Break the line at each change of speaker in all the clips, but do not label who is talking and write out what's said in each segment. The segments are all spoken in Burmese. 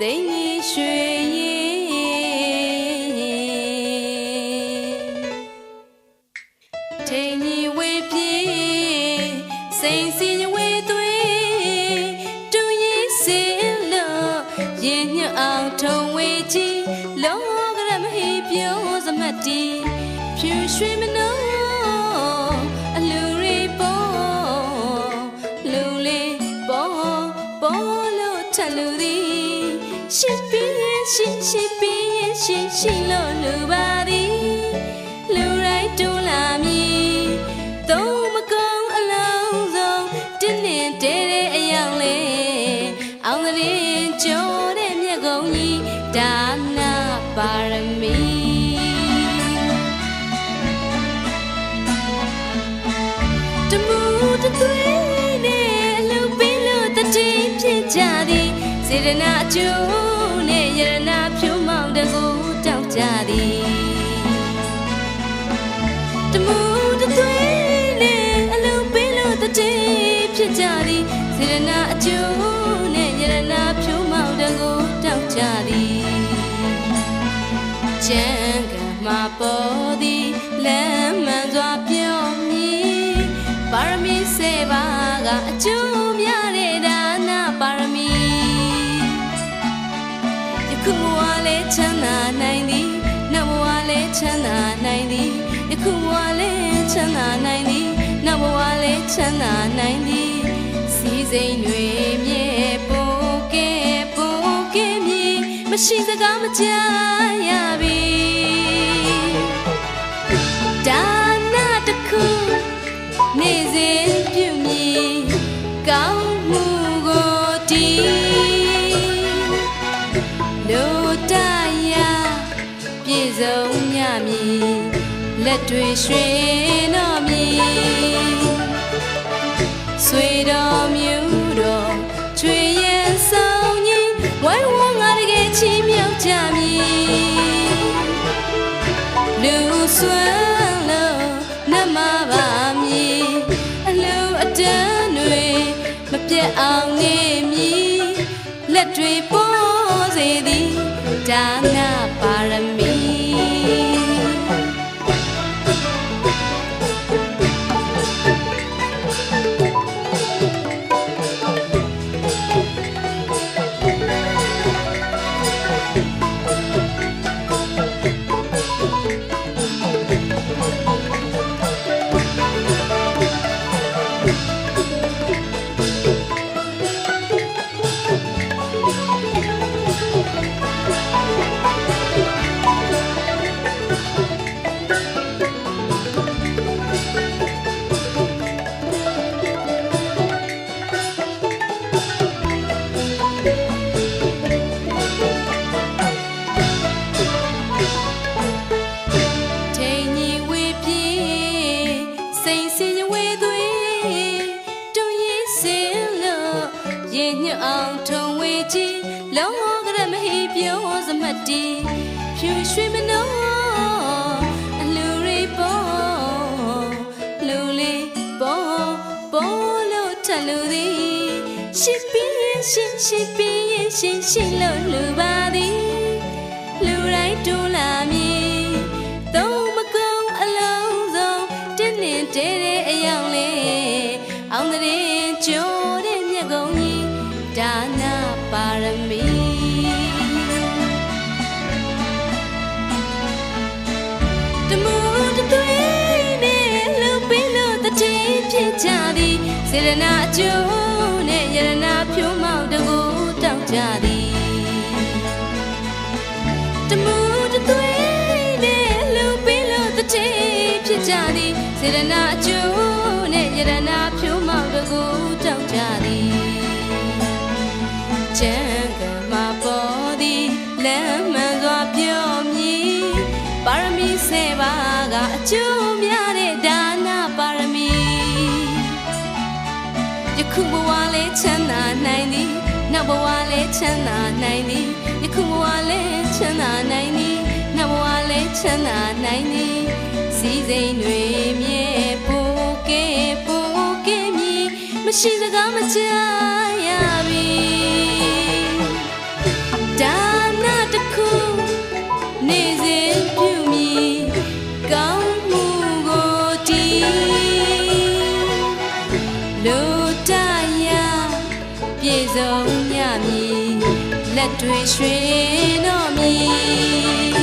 သိမ့်ကြီးရွှေရင်ထိန်ကြီးဝေးပြေးစိန်စီဝေးသွေးတူရင်စင်လို့ရင်ညအောင်ထုံဝေးကြည့်လောကရမဟိပြောစမတ်တီဖြူရွှေမနောအလူရီပေါ်လူလေးပေါ်ပေါ်လို့ထလူသည်ရှိပြီး ရင်ရှိရှိပြီးရင်ရှိရှိလို့လူပါသည်လူတိုင်းတူလာမည်သုံးမကုန်းအလုံးစုံတင်းနေတဲတဲ့အယောင်လေးအောင်ကလေးကျော်တဲ့မြက်ကုံကြီးဒါနာပါရမီတမှုတသွေးနဲ့အလုပ်ပင်းလို့တတိဖြစ်ကြသည်စေရနာအကျိုး ကျန်ကမှာပေါ်သည်လမ်းမှန်စွာပြောမည်ပါရမီစေပါကအကျိုးများတဲ့ဒါနပါရမီယခုဘဝလေးချမ်းသာနိုင်သည်နောက်ဘဝလေးချမ်းသာနိုင်သည်ယခုဘဝလေးချမ်းသာနိုင်သည်နောက်ဘဝလေးချမ်းသာနိုင်သည်စီစိန်တွေမြဲပို မရှိစကားမကြားရပြီဒါနတစ်ခုနေစဉ်ပြုမည်ကောင်းမှုကိုတည်လို့တရပြည့်စုံမြမည်လက်တွေရွှ တန်းတွေမပြတ်အောင်နေမည်လက်တွေပေါ် ပြောစမတ်တီဖြူရွှေမနောအလူရီပေါ်လူလေးပေါ်ပေါ်လို့ထလူသည်ရှိပြီးရင်ရှိရှိပြီးရင်ရှိရှိလို့လူပါသည်လူတိုင်းတူလာမည်သုံးမကုန်းအလုံးစုံတင်းနေတဲတဲ့အယောင်လေးအောင်တဲ့ကြိုးတဲ့ သည်စေရနာအကျိုးနဲ့ယရနာဖြိုးမောက်တကူတောက်ကြသည်တမှုတသွေးနဲ့လူပင်းလို့တတိဖြစ်ကြသည်စေရနာအကျိုး ချမ်းသာနိုင်သည်ယခုဘဝလေးချမ်းသာနိုင်သည်နောက်ဘဝလေးချမ်းသာနိုင်သည်စီစိန်တွေမြဲပိုကဲပိုကဲမြည်မရှိစကားမကြားရ တွေရွှေတော်မည်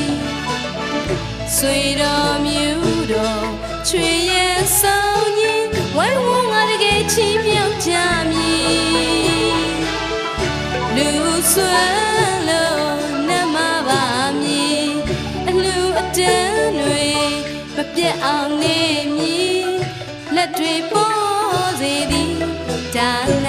ဆွေတော်မြူတော်ချွေရဲ့ဆောင်ရင်ဝိုင်းဝန်းငါတကယ်ချီးမြှောက်ကြမည်လူဆွမ်းလို့နမပါမည်အလူအတန်းတွေမပြတ်အောင်နေမည်လက်တွေပေါ်စေသည်ဒါန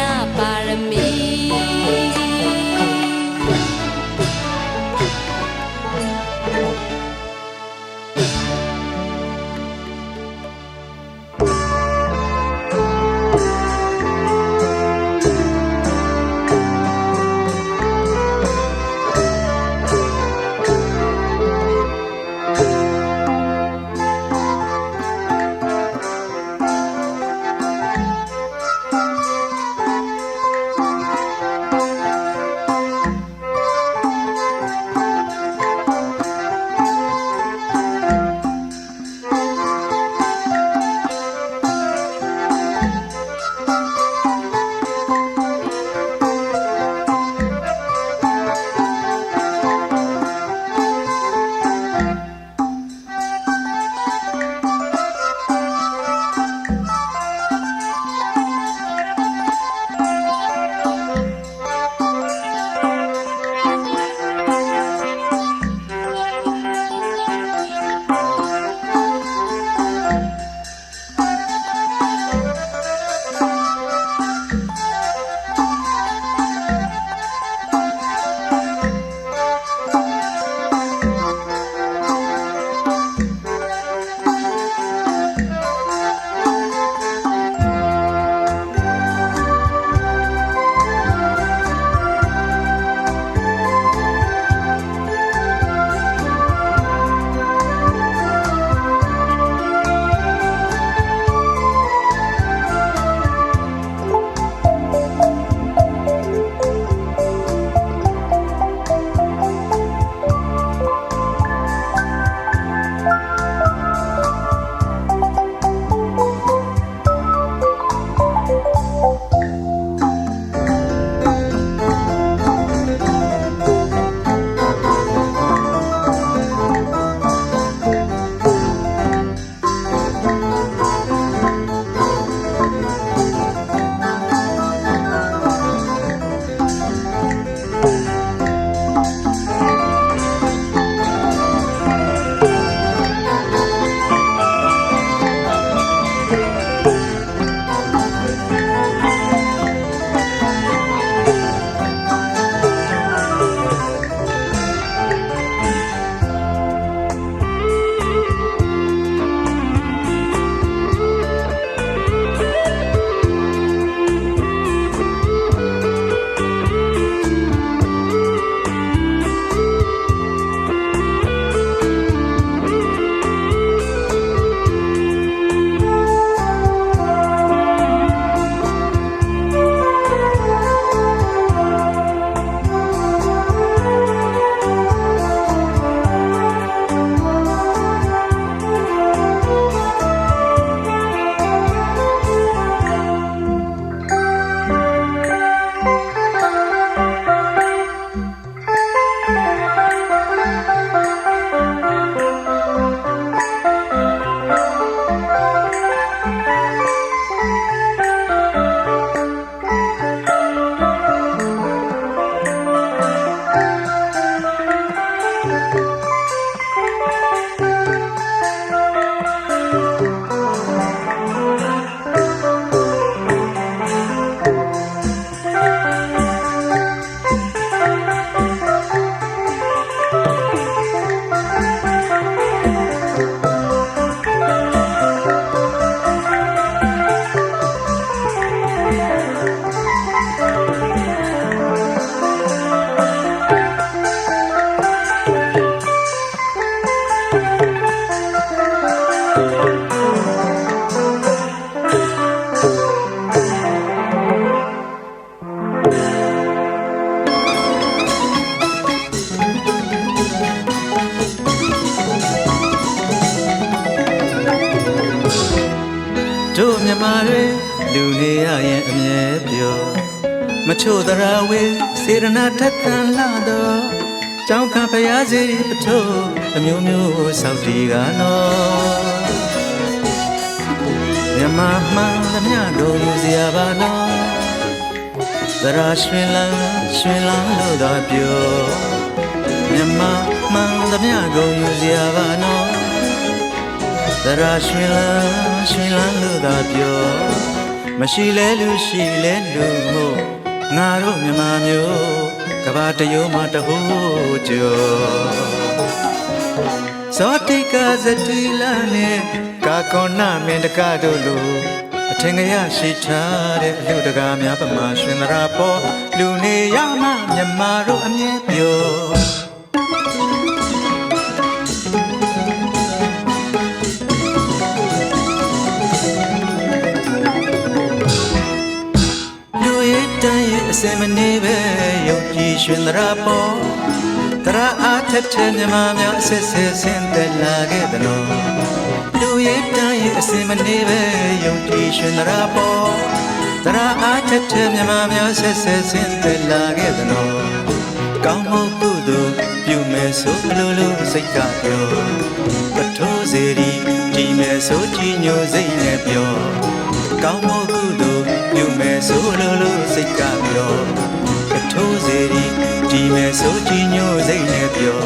တို့မြမာတွေလူနေရရင်အမြဲပြောမချို့တရာဝေစေရနာထက်သန်လာတော့ကြောင်းခံဖျားစီပထိုးအမျိုးမျိုးဆောက်တီကနော်မြမမှန်သမျှတို့ယူစရာပါနော်သရာရွှင်လန်းရွှင်လန်းလို့တော့ပြောမြမမှန်သမျှကိုယူစရာပါနော်သရာရွှင်လန်းရွှင်လန်းလို့တော့ပြောမရှိလဲလူရှိလဲလူမို့ ငါတို့မြမမျိုးကဘာတယုံမတဟုကျော်ဇောတိကဇတိလာနဲ့ကာကောနာမင်းတကတို့လိုအထင်ကရရှိထားတဲ့အလူတကာများပမာရှင်သရာပေါ်လူနေရမှမြတ်မာတို့အမြဲပြော စင်မနေပဲယုံကြည်ရှင်သရာပေါ်တရာအားထက်တဲ့မြမများအဆက်ဆက်ဆင်းသက်လာခဲ့တယ်နော်လူရည်တန်းရဲ့အစင်မနေပဲယုံကြည်ရှင်တရာပေါ်တရာအားထက်တဲ့မြမများဆက်ဆက်ဆင်းသက်လာခဲ့တယ်နော်ကောင်းမှုကုသိုလ်ပြုမယ်ဆိုအလိုလိုစိတ်ကပြောပထိုးစေဒီကြည်မယ်ဆိုကြည်ညိုစိတ်နဲ့ပြောကောင်းမှုကု သိုလ်ပြုမယ်ဆိုအလိုလိုစိတ်ကပြောကထိုးစေဒီဒီမဲ့ဆိုကြည်ညိုစိတ်နဲ့ပြော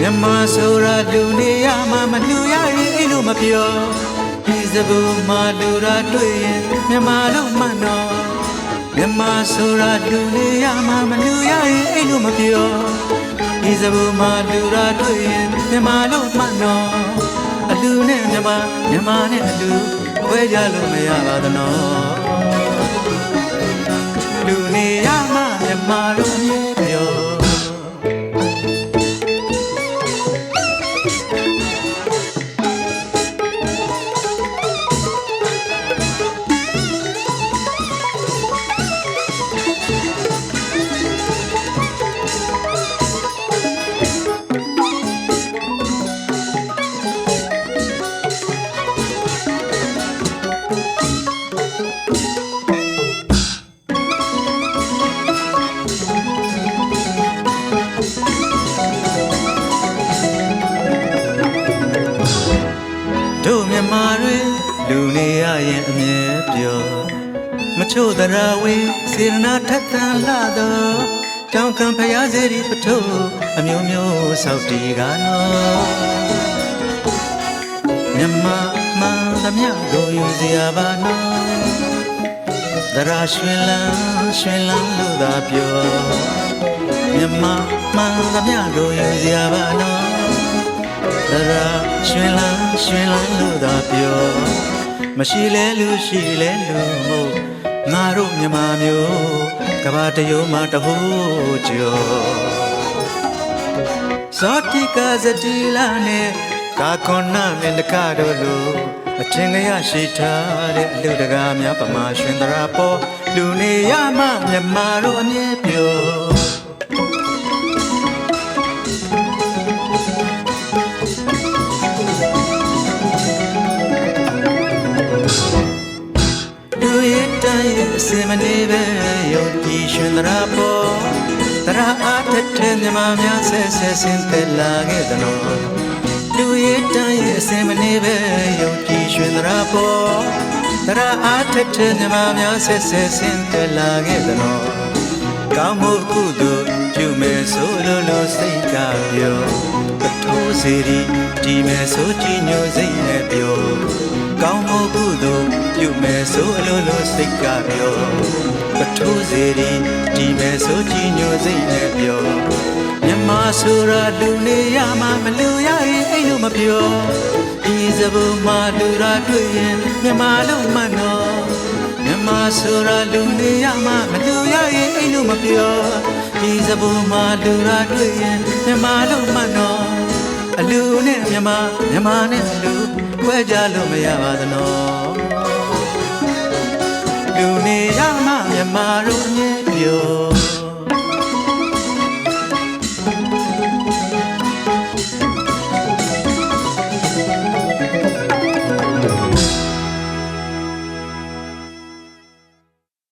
မြမဆိုရာလူနေရမှာမလူရရင်အဲ့လိုမပြောဒီစဘူမှာလူရာတွေ့ရင်မြမလို့မှန်တော့မြမဆိုရာလူနေရမှာမလူရရင်အဲ့လိုမပြောဒီစဘူမှာလူရာတွေ့ရင်မြမလို့မှန်တော့အလူနဲ့မြမမြမနဲ့အလူဝဲကြလို့မရပါသနော် လူနေရမှမြမတို့အမြဲ မြမတွေလူနေရရင်အမြဲပြောမချို့တရာဝေစေရနာထက်သန်လာတော့ကြောင်းခံဖျားစေဒီပထိုးအမျိုးမျိုးဆောက်တီကနော်မြမမှန်သမျှကိုယူစရာပါနော်တရာရွှင်လန်းရွှင်လန်းလို့သာပြောမြမမှန်သမျှကိုယူစရာပါနော် တရာရွှင်လန်းရွှင်လန်းလို့သာပြောမရှိလဲလူရှိလဲလူမို့ငါတို့မြမမျိုးကဘာတယုံမတဟုကျော်ဇောတိကဇတိလာနဲ့ကာကွန်နာမင်းတကတို့လိုအထင်ကရရှိထားတဲ့အလူတကာများပမာရှင်သရာပေါ်လူနေရမှမြမတို့အမြဲပြော င်မနေပဲယုံကြည်ရှင်သရာပေါ်တရာအားထက်တဲ့မြမများဆက်ဆက်ဆင်းသက်လာခဲ့သနော်လူရည်တန်းရဲ့အစင်မနေပဲယုံကြည်ရှင်သရာပေါ်တရာအားထက်တဲ့မြမများဆက်ဆက်ဆင်းသက်လာခဲ့သနော်ကောင်းမှုကုသိုလ်ပြုမယ်ဆိုလို့လို့စိတ်ကပြောပထိုးစီရီဒီမယ်ဆိုကြည်ညိုစိတ်နဲ့ပြော ကောင်းမှုကုသိုလ်ပြုမယ်ဆိုအလိုလိုစိတ်ကပြောပထိုးစေဒီဒီမယ်ဆိုကြည်ညိုစိတ်နဲ့ပြောမြမဆိုရာလူနေရမှာမလူရရင်အဲ့လိုမပြောဒီစဘူမှာလူရာတွေ့ရင်မြမလို့မှန်တော့မြမဆိုရာလူနေရမှာမလူရရင်အဲ့လိုမပြောဒီစဘူမှာလူရာတွေ့ရင်မြမလို့မှန်တော့အလူနဲ့မြမမြမနဲ့အလူ ခွဲကြလို့မရပါသနော်လူနေရမှမြမတို့အမြဲပြော